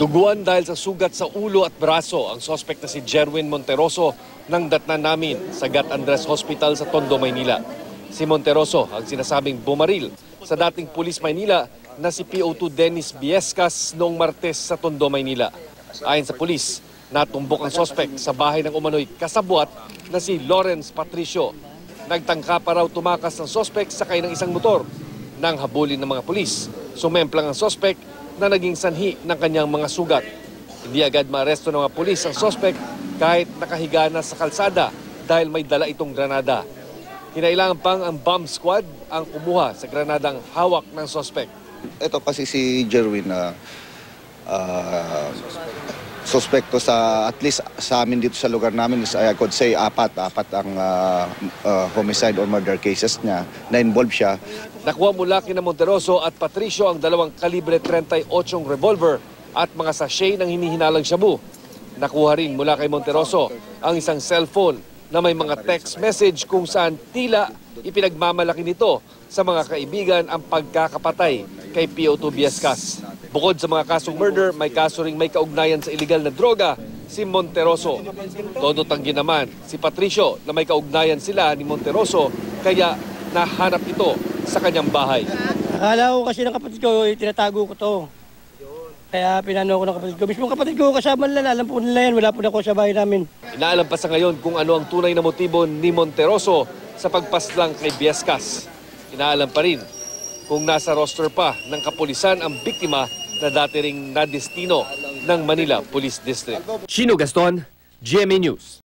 Duguan dahil sa sugat sa ulo at braso ang sospek na si Jerwin Monteroso ng datnan namin sa Gat Andres Hospital sa Tondo, Maynila. Si Monteroso ang sinasabing bumaril sa dating pulis Maynila na si PO2 Dennis Biescas noong Martes sa Tondo, Maynila. Ayon sa pulis, natumbok ang sospek sa bahay ng umano'y kasabwat na si Lawrence Patricio. Nagtangka pa raw tumakas ng sospek sakay ng isang motor nang habulin ng mga pulis. Sumemplang ang sospek na naging sanhi ng kanyang mga sugat. Hindi agad maaresto ng mga pulis ang sospek kahit nakahiga na sa kalsada dahil may dala itong granada. Kinailangan pang ang bomb squad ang kumuha sa granadang hawak ng sospek. Ito kasi si Jerwin na ah, suspekto sa at least sa amin dito sa lugar namin is I could say apat apat ang ah, ah, homicide or murder cases niya na involved siya Nakuha mula kina Monteroso at Patricio ang dalawang kalibre 38 revolver at mga sachet ng hinihinalang shabu. Nakuha rin mula kay Monteroso ang isang cellphone na may mga text message kung saan tila ipinagmamalaki nito sa mga kaibigan ang pagkakapatay kay PO2 Biescas. Bukod sa mga kasong murder, may kaso ring may kaugnayan sa illegal na droga si Monteroso. Todo tanggi naman si Patricio na may kaugnayan sila ni Monteroso kaya nahanap ito sa kanyang bahay. Akala ko kasi ng kapatid ko, eh, tinatago ko to. Kaya pinano ko ng kapatid ko. Mismo kapatid ko kasama nila, alam po nila yan, wala po na ako sa bahay namin. Inaalam pa sa ngayon kung ano ang tunay na motibo ni Monteroso sa pagpaslang kay Biescas. Inaalam pa rin kung nasa roster pa ng kapulisan ang biktima na dati ring nadestino ng Manila Police District. Chino Gaston, GMA News.